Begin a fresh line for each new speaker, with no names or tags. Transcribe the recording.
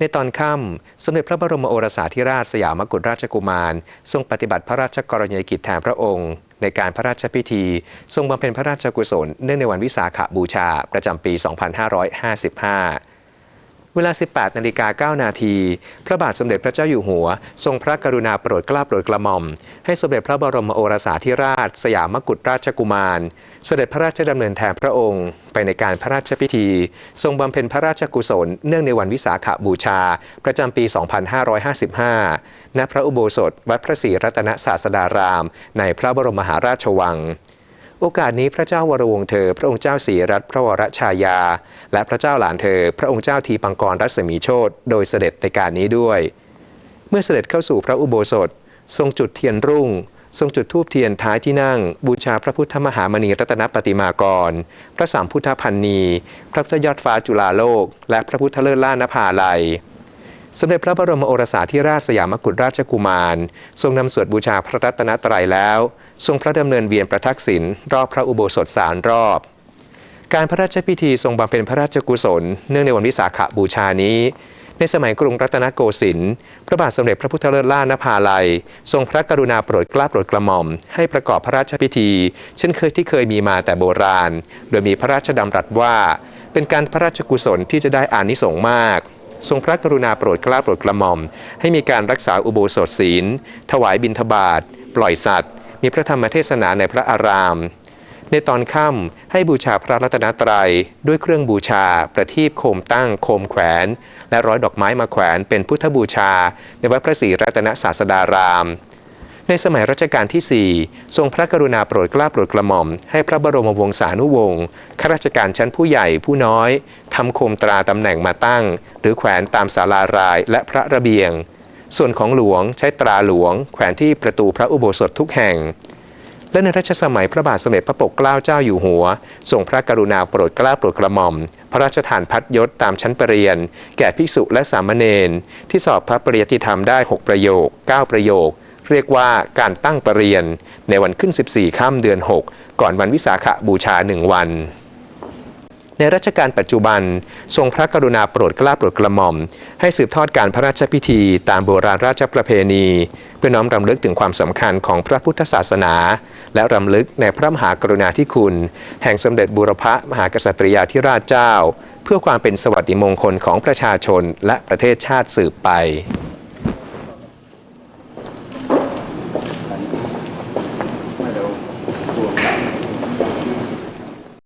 ในตอนค่ำสมเด็จพระบรมโอรสาธิราชสยามกุฎราชกุมาร ทรงปฏิบัติพระราชกรณียกิจแทนพระองค์ ในการพระราชพิธี ทรงบำเพ็ญพระราชกุศลเนื่องในวันวิสาขบูชาประจำปี 2555 เวลา 18นาฬิกา9นาทีพระบาทสมเด็จพระเจ้าอยู่หัว ทรงพระกรุณาโปรดเกล้าโปรดกระหม่อม ให้สมเด็จพระบรมโอรสาธิราช สยามกุฎราชกุมาร เสด็จพระราชดำเนินแทนพระองค์ ไปในการพระราชพิธี ทรงบำเพ็ญพระราชกุศล เนื่องในวันวิสาขบูชา ประจำปี 2555 ณ พระอุโบสถ วัดพระศรีรัตนศาสดาราม ในพระบรมมหาราชวัง โอกาสนี้พระเจ้าวรวงเธอ พระองค์เจ้าศรีรัตพระวรชายา และพระเจ้าหลานเธอ พระองค์เจ้าทีปังกรรัศมีโชตโดยเสด็จในการนี้ด้วย เมื่อเสด็จเข้าสู่พระอุโบสถ ทรงจุดเทียนรุ่ง ทรงจุดธูปเทียนท้ายที่นั่ง บูชาพระพุทธมหามณีรัตนปฏิมากร พระสามพุทธพันนี พระพุทธยอดฟ้าจุฬาโลก และพระพุทธเลิศล่านภาลัย สมเด็จพระบรมโอรสาธิราชสยามกุฎราชกุมาร ทรงนำสวดบูชาพระรัตนตรัยแล้ว ทรงพระดำเนินเวียนประทักษิณรอบพระอุโบสถสารรอบ การพระราชพิธีทรงบำเพ็ญพระราชกุศล เนื่องในวันวิสาขบูชานี้ ในสมัยกรุงรัตนโกสินทร์พระบาทสมเด็จพระพุทธเลิศล่านภาลัย ทรงพระกรุณาโปรดเกล้าโปรดกระหม่อม ให้ประกอบพระราชพิธี เช่นเคยที่เคยมีมาแต่โบราณ โดยมีพระราชดำรัสว่า เป็นการพระราชกุศลที่จะได้อานิสงส์มาก ทรงพระกรุณาโปรดเกล้าโปรดกระหม่อม ให้มีการรักษาอุโบสถศีล ถวายบิณฑบาตปล่อยสัตว์ มีพระธรรมเทศนาในพระอาราม ในตอนค่ำให้บูชาพระรัตนตรัย ด้วยเครื่องบูชา ประทีปโคมตั้งโคมแขวน และร้อยดอกไม้มาแขวนเป็นพุทธบูชา ในวัดพระศรีรัตนศาสดารามในสมัยรัชกาลที่ 4 ทรงพระกรุณาโปรดเกล้าโปรดกระหม่อม ให้พระบรมวงศานุวงศ์ข้าราชการชั้นผู้ใหญ่ผู้น้อย ทำโคมตราตำแหน่งมาตั้ง หรือแขวนตามศาลารายและพระระเบียง ส่วนของหลวงใช้ตราหลวง แขวนที่ประตูพระอุโบสถทุกแห่ง และในรัชสมัยพระบาทสมเด็จพระปกเกล้าเจ้าอยู่หัวทรงพระกรุณาโปรดเกล้าโปรดกระหม่อม พระราชทานพัดยศตามชั้นประเรียนแก่ภิกษุและสามเณรที่สอบพระปริยติธรรมได้ 6 ประโยค 9 ประโยคเรียกว่าการตั้งประเรียนในวันขึ้น 14ค่ำเดือน 6 ก่อนวันวิสาขบูชา 1 วัน ในรัชกาลปัจจุบัน ทรงพระกรุณาโปรดเกล้าโปรดกระหม่อม ให้สืบทอดการพระราชพิธีตามโบราณราชประเพณี เพื่อน้อมรำลึกถึงความสำคัญของพระพุทธศาสนา และรำลึกในพระมหากรุณาธิคุณ แห่งสมเด็จบูรพมหากษัตริยาธิราชเจ้า เพื่อความเป็นสวัสดิมงคลของประชาชนและประเทศชาติสืบไป